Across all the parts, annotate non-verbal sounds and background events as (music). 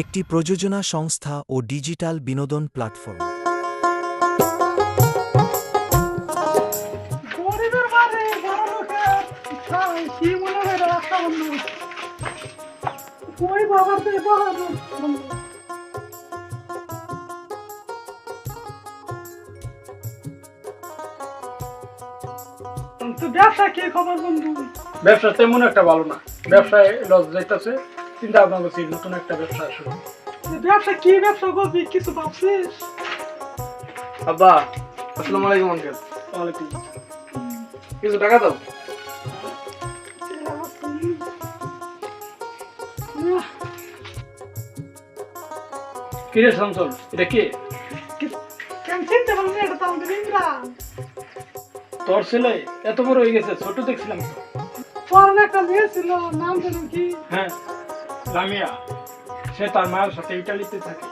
একটি প্রযোজনা সংস্থা ও ডিজিটাল বিনোদন প্ল্যাটফর্ম। কি খবর বন্ধু? ব্যবসা তেমন একটা ভালো না। ব্যবসায় লস যাইতেছে। চিন্তা ভাবনা করছি নতুন একটা ব্যবসা শুরু। ব্যবসা কি ব্যবসা করবি কিছু ভাবছিস? আব্বা আসসালামু আলাইকুম আঙ্কেল ওয়ালাইকুম কিছু টাকা দাও। শামসুল এটা কে? কেন চিনতে পারলি এটা তো আমাদের ইমরান। তোর ছেলে এত বড় হয়ে গেছে ছোট দেখছিলাম। তো। একটা মেয়ে ছিল নাম যেন কি? হ্যাঁ। লামিয়া সে তার মায়ের সাথে ইটালিতে থাকে।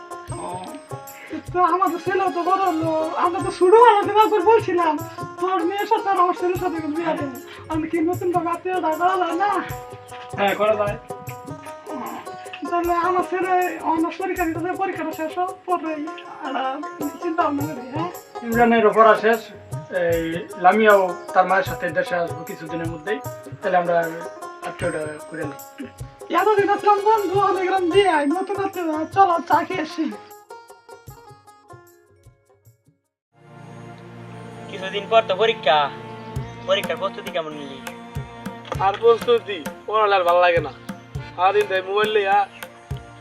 তো আমাদের ছেলে তো বড় হলো আমরা তো শুরু আলোচনা করে বলছিলাম তোর মেয়ের সাথে আর আমার ছেলের সাথে কিন্তু বিয়ে দেবে আমি কি নতুন ভাবে আত্মীয় দাদা যায় না? হ্যাঁ করা যায়। তাহলে আমার ছেলে অনার্স পরীক্ষা দিতে পরীক্ষাটা শেষ হোক পরে চিন্তা ভাবনা করি হ্যাঁ? ইমরানের পড়া শেষ এই লামিয়াও তার মায়ের সাথে দেশে আসব কিছুদিনের মধ্যেই। তাহলে আমরা আত্মীয়টা করে নিই। এতদিন আসলাম বন্ধু অনেক গ্রাম দিয়ে আয়, নতুন আত্মীয় চলো চা খেয়ে এসি কিছুদিন পর তো পরীক্ষা। পরীক্ষার প্রস্তুতি কেমন নিলি? আর প্রস্তুতি পড়ালে আর ভালো লাগে না। সারাদিন তাই মোবাইল লইয়া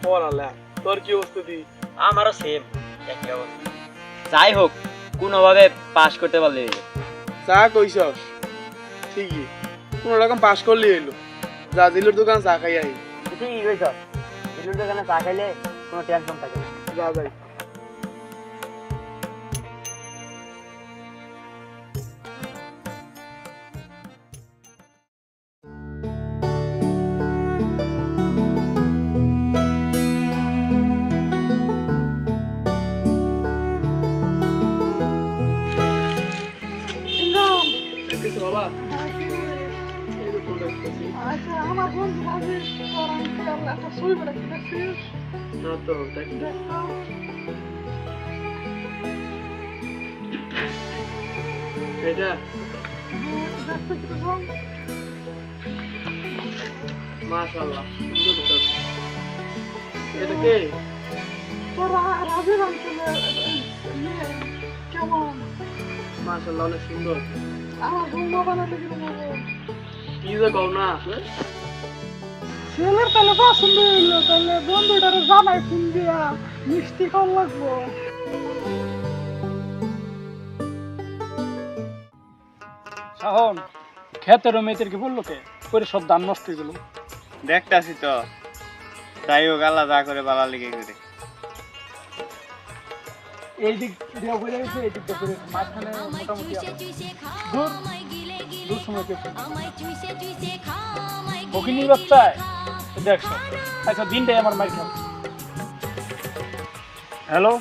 পড়ালে তোর কি প্রস্তুতি? আমারও সেম একই অবস্থা। যাই হোক কোনোভাবে পাশ করতে পারলে চা কইস ঠিকই। কোনো রকম পাশ করলি এলো যা দিলুর দোকান চা খাই আই। ঠিকই কইছ? দিলুর দোকানে চা খাইলে কোনো টেনশন থাকে না। যা যাই কিছু বাবা আচ্ছা আমার বন্ধু ভাবি তোর আমি একটা ছবি দেখছিস না তো দেখি ইয়ে, অনেক সুন্দর আমার বন্ধু বানালে হবে কি যে কও না ছেলের তাহলে পছন্দ হইল তাহলে বন্ধুটারে জানাই ফোন দিয়া মিষ্টি লাগবো। শাহন খেতের মেয়েদেরকে বলল কে? করে সব ধান নষ্ট হয়ে গেল। দেখতাছি তো তাই ও আল্লাহ যা করে বালা লেগে করে। এই দিক দিয়ে ঘুরে গেছে এই দিক দিয়ে ঘুরে গেছে। মাঝখানে মোটামুটি দূর দূর সময় কেউ বকিনি বাচ্চায় দেখছ আচ্ছা দিনটাই আমার মাইক হ্যালো?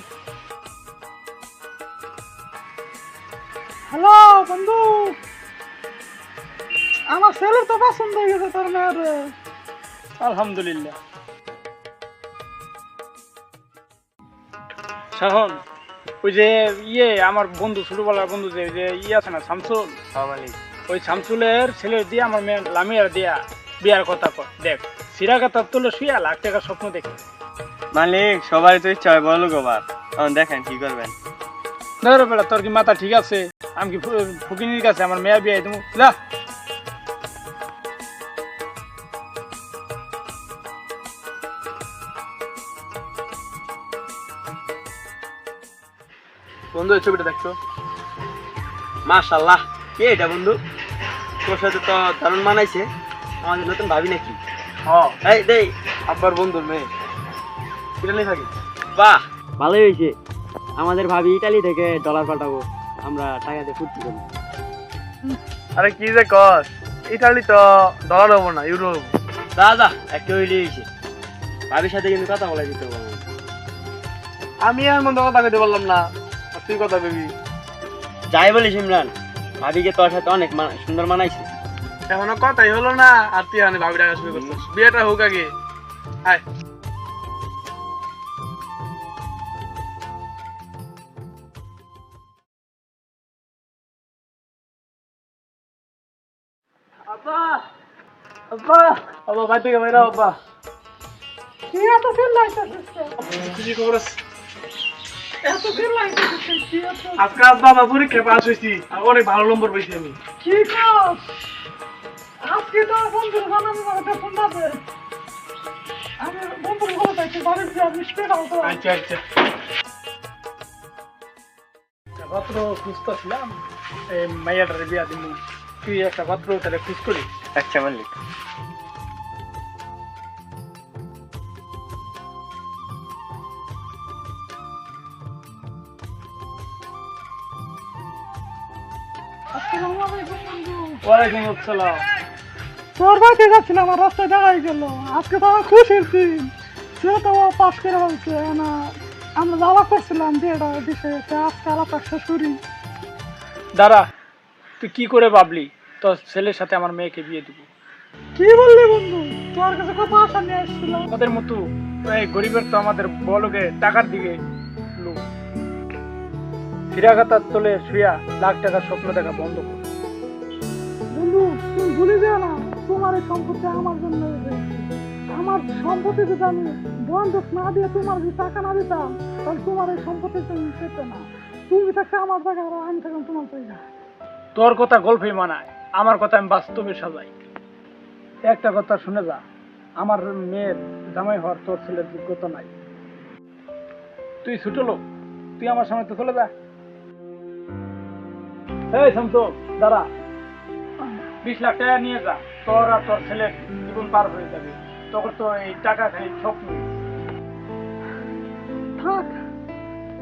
হ্যালো বন্ধু? আমার ছেলের তো পছন্দ হয়ে গেছে তোর মেয়ের। আলহামদুলিল্লাহ। শাহন ওই যে ইয়ে আমার বন্ধু ছোটবেলার বন্ধু যে ওই যে ইয়ে আছে না শামসুল? সামালি ওই শামসুলের ছেলের দিয়ে আমার মেয়ে লামিয়ার দিয়া বিয়ার কথা কর দেখ সিরাগাতার তুলে শুয়ে লাখ টাকার স্বপ্ন দেখে। মালিক সবারই তো ইচ্ছা হয় বলো গোবার তখন দেখেন কি করবেন। ধরো বেড়া তোর কি মাথা ঠিক আছে? আমি কি ফুকিনির কাছে আমার মেয়া বিয়ে দেবো? যা। বন্ধু এই ছবিটা দেখছ? মাশাল্লাহ কে এটা বন্ধু? তোর সাথে তো দারুণ মানাইছে। আমাদের নতুন ভাবি নাকি? হ্যাঁ এই দেই আব্বার বন্ধুর মেয়ে। ইটালি থাকি। বাহ ভালোই হয়েছে আমাদের ভাবি ইটালি থেকে ডলার পাঠাবো। আমরা টাকাতে ফুর্তি করি আরে কি যে কস? ইটালি তো ডলার হব না ইউরো হব। দাদা একটা হইলে হয়েছে ভাবির সাথে কিন্তু কথা বলা দিতে পারব আমি আর মন্দ কথা কইতে পারলাম না। তুই কথা কবি যাই বলিস ইমরান। ভাবিকে তোর সাথে অনেক সুন্দর মানাইছি। এখনও কথাই হলো না আর তুই এখানে ভাবি ডাকা শুরু করছিস। বিয়েটা হোক আগে। আয়। আব্বা! আব্বা! আব্বা ভাই তুই কেমন আব্বা। কি এত ফেল লাগছে কি খবর আছে? আজকে আব্বা আমার পরীক্ষায় পাস হয়েছি আর অনেক ভালো নম্বর পেয়েছি আমি। কি কাজ আজকে তো বন্ধুর ফোন আমি বাড়ির যে আমি আচ্ছা আচ্ছা। পাত্র খুঁজতেছিলাম এই মাইয়াটারে বিয়া দিব তুই একটা পাত্র তাহলে খুঁজ করি আচ্ছা মালিক। আসসালামু আলাইকুম বন্ধু ওয়ালাইকুম আসসালাম। তোর বাড়িতে যাচ্ছিলাম আমার রাস্তায় গেল। আজকে তো আমার খুশির দিন। সে তো পাস করে বলছে না আমরা করছিলাম আজকে আলাপ শেষ করি। দাঁড়া তুই কি করে ভাবলি? তোর ছেলের সাথে আমার মেয়েকে বিয়ে দিব। কি বললি বন্ধু? তোর কাছে কত আশা নিয়ে আসছিলাম আমাদের মতো এই গরিবের তো আমাদের বলকে টাকার দিকে লোক ফিরাঘাতার তোলে শুয়া লাখ টাকার স্বপ্ন দেখা বন্ধ কর। বন্ধু তুমি ভুলে যেও না তোমার এই সম্পত্তি আমার জন্য আমার সম্পত্তি যদি আমি বন্ধক না দিয়ে তোমার যদি টাকা না দিতাম তাহলে তোমার এই সম্পত্তি তুমি পেতে না। তুমি থাকতে আমার জায়গায় আর আমি থাকলাম তোমার জায়গায়। তোর কথা গল্পই মানায় আমার কথা আমি বাস্তবে সাজাই। একটা কথা শুনে যা আমার মেয়ের জামাই হওয়ার তোর ছেলের যোগ্যতা নাই। তুই ছোট লোক তুই আমার সামনে তো চলে যা। এই শান্ত, দাঁড়া। বিশ লাখ টাকা নিয়ে যা। তোর আর তোর ছেলের জীবন পার হয়ে যাবে। তখন তো এই টাকা খালি স্বপ্ন। থাক,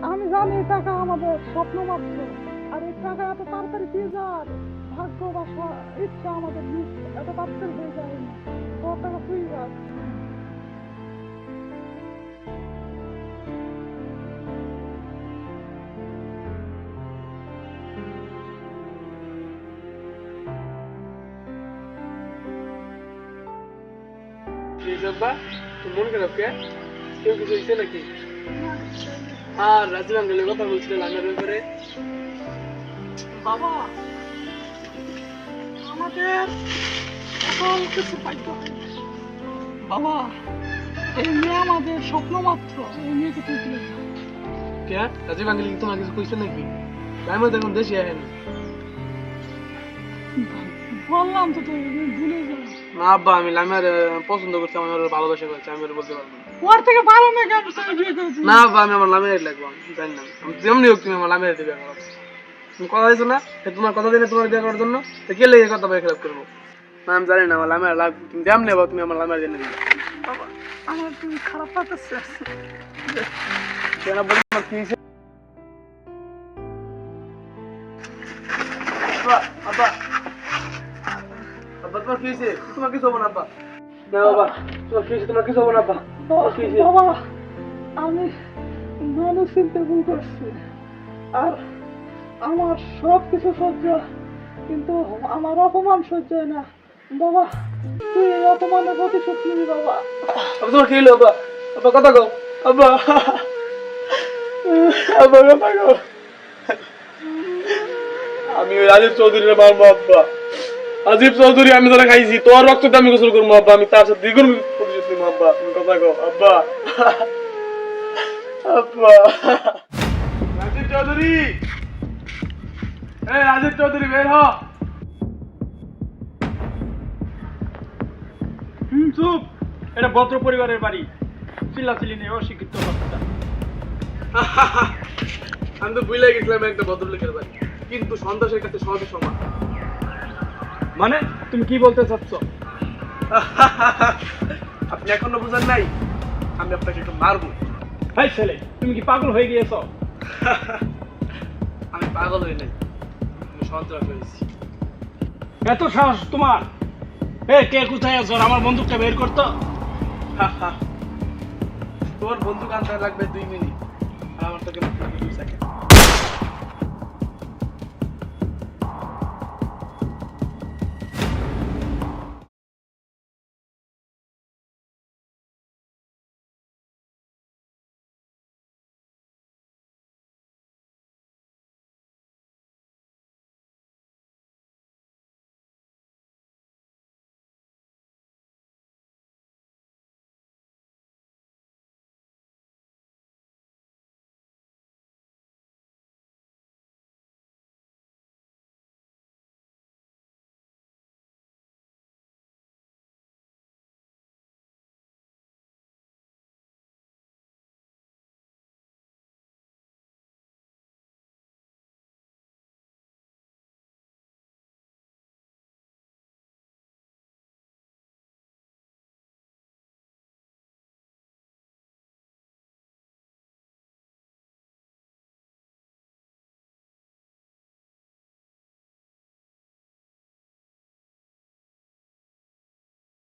আমি জানি টাকা আমাদের স্বপ্ন মাত্র। আর এই টাকা এত তাড়াতাড়ি পেয়ে যাওয়ার ভাগ্য বা ইচ্ছা আমাদের এত তাড়াতাড়ি হয়ে যায় তোর টাকা তুই রাখ। আব্বা তুই মন খারাপ কে? কেউ কিছু হয়েছে নাকি? আর রাজীব কথা বলছিলেন আমার ব্যাপারে। বাবা আমাদের সকল কিছু পাইতে বাবা এই মেয়ে আমাদের স্বপ্ন মাত্র এই মেয়েকে তুই তুলে কে? রাজীব কি তোমার কিছু কইছে নাকি? আমি তো এখন দেশে আহেন বললাম তো তুই ভুলে যাও না আব্বা আমি লামিয়ার পছন্দ করছি আমার ওর ভালোবাসা করছি আমি ওর বলতে পারব না। ওর থেকে ভালো মেয়েকে আমি তোকে বিয়ে করেছি? না আব্বা আমি আমার লামিয়ার লাগবো আমি জানি না। আমি যেমনি হোক তুমি আমার লামিয়ার দিবে আমার তুমি কথা দিয়েছ না? যে তোমার কথা দিলে তোমার বিয়ে করার জন্য? তো কে লেগে কথা বলে খারাপ করব? না আমি জানি না আমার লামিয়ার লাগবে। তুমি যেমনি হব তুমি আমার লামিয়ার দিবে। বাবা আমার তুমি খারাপ লাগতেছে। কেন বলি কি তোমার কিছু হব না আব্বা? না বাবা তোমার তোমার কিছু হব না আব্বা কি হয়েছে? বাবা আমি মানুষ চিনতে ভুল করছি। আর আমার সব কিছু সহ্য কিন্তু আমার অপমান সহ্য হয় না। বাবা তুই এই অপমানের প্রতিশোধ নিবি বাবা। তোমার কি আব্বা? আব্বা কথা কও। আব্বা আব্বা কথা কও। আমি রাজীব চৌধুরীর মারবো আব্বা। রাজীব চৌধুরী, আমি ধরে খাইছি তোর রক্ততে আমি গোসল করব, আব্বা। আমি তার সাথে দ্বিগুণ আব্বা। তুমি কথা আব্বা। আব্বা। রাজীব চৌধুরী! এই রাজীব চৌধুরী, বের হ। চুপ। এটা ভদ্র পরিবারের বাড়ি। চিল্লাচিল্লি নেই, অশিক্ষিত আমি তো বুঝলে গেছিলাম একটা ভদ্রলোকের বাড়ি। কিন্তু সন্ত্রাসের কাছে সবই সমান। মানে তুমি কি বলতে চাচ্ছ? (laughs) আপনি এখনও বুঝেন নাই? আমি আপনাকে একটু মারবো। ভাই ছেলে তুমি কি পাগল হয়ে গিয়েছো? (laughs) আমি পাগল হই নাই। আমি সন্ত্রাস হয়েছি। এত সাহস তোমার? এ কে কোথায় আছো? আমার বন্দুকটা বের করতো? (laughs) তোর বন্দুক আনতে লাগবে দুই মিনিট। আর আমার তোকে দুই সেকেন্ড